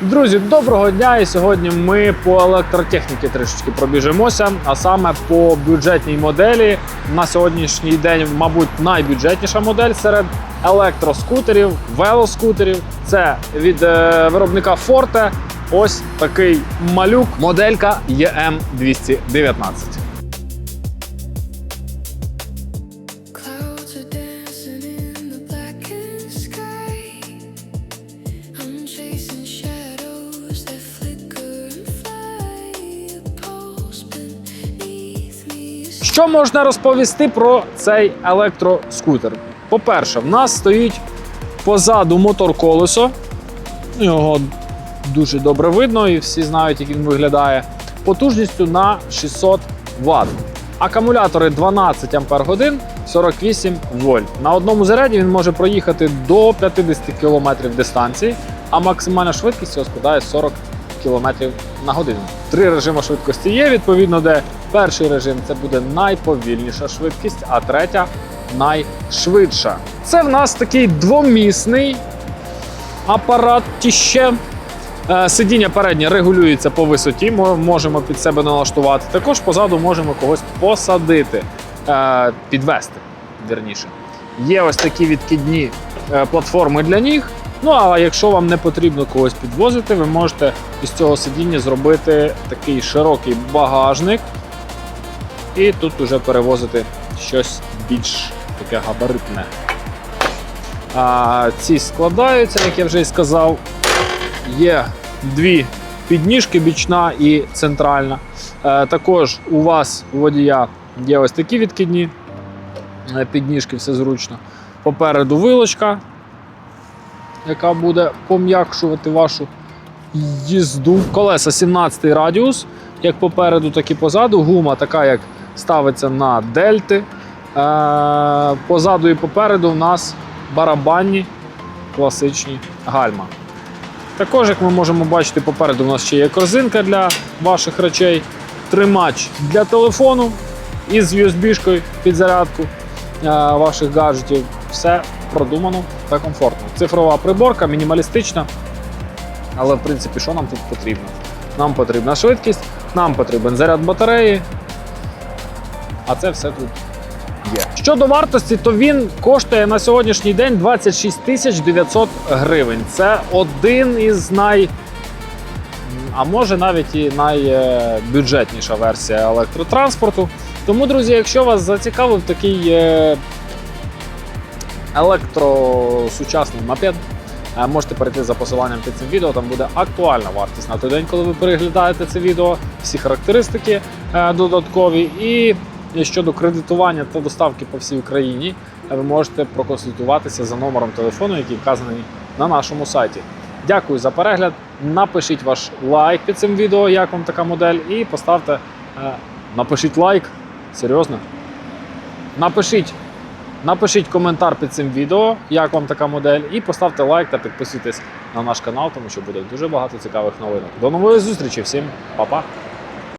Друзі, доброго дня! І сьогодні ми по електротехніці трішечки пробіжимося, а саме по бюджетній моделі. На сьогоднішній день, мабуть, найбюджетніша модель серед електроскутерів, велоскутерів. Це від е, виробника Forte. Ось такий малюк, моделька EM219. Що можна розповісти про цей електроскутер? По-перше, в нас стоїть позаду мотор колесо. Його дуже добре видно, і всі знають, як він виглядає. Потужністю на 600 Вт. Акумулятори 12 Ах 48 вольт. На одному заряді він може проїхати до 50 км дистанції, а максимальна швидкість його складає 40 км на годину. Три режими швидкості є. Відповідно, де перший режим це буде найповільніша швидкість, а третя найшвидша. Це в нас такий двомісний апаратіще. Е, Сидіння переднє регулюється по висоті, ми можемо під себе налаштувати. Також позаду можемо когось посадити, е, підвести. Вірніше. Є ось такі відкидні е, платформи для ніг. Ну а якщо вам не потрібно когось підвозити, ви можете із цього сидіння зробити такий широкий багажник, і тут вже перевозити щось більш таке габаритне. А, ці складаються, як я вже й сказав. Є дві підніжки, бічна і центральна. Е, також у вас, у водія, є ось такі відкидні е, підніжки, все зручно. Попереду вилочка, яка буде пом'якшувати вашу їзду. Колеса 17 радіус, як попереду, так і позаду. Гума така, як ставиться на дельти. Е, позаду і попереду в нас барабанні класичні гальма. Також, як ми можемо бачити, попереду у нас ще є корзинка для ваших речей, тримач для телефону із USB-шкою під зарядку е, ваших гаджетів. Все продумано та комфортно. Цифрова приборка, мінімалістична. Але в принципі, що нам тут потрібно? Нам потрібна швидкість, нам потрібен заряд батареї. А це все тут є. Щодо вартості, то він коштує на сьогоднішній день 26 тисяч 900 гривень. Це один із най. А може навіть і найбюджетніша версія електротранспорту. Тому, друзі, якщо вас зацікавив такий е, електросучасний мопед, е, можете перейти за посиланням під цим відео. Там буде актуальна вартість на той день, коли ви переглядаєте це відео, всі характеристики е, додаткові. І щодо кредитування та доставки по всій Україні, е, ви можете проконсультуватися за номером телефону, який вказаний на нашому сайті. Дякую за перегляд. Напишіть ваш лайк під цим відео, як вам така модель, і поставте, напишіть лайк. Серйозно. Напишіть, напишіть коментар під цим відео, як вам така модель, і поставте лайк та підписуйтесь на наш канал, тому що буде дуже багато цікавих новинок. До нової зустрічі, всім па-па!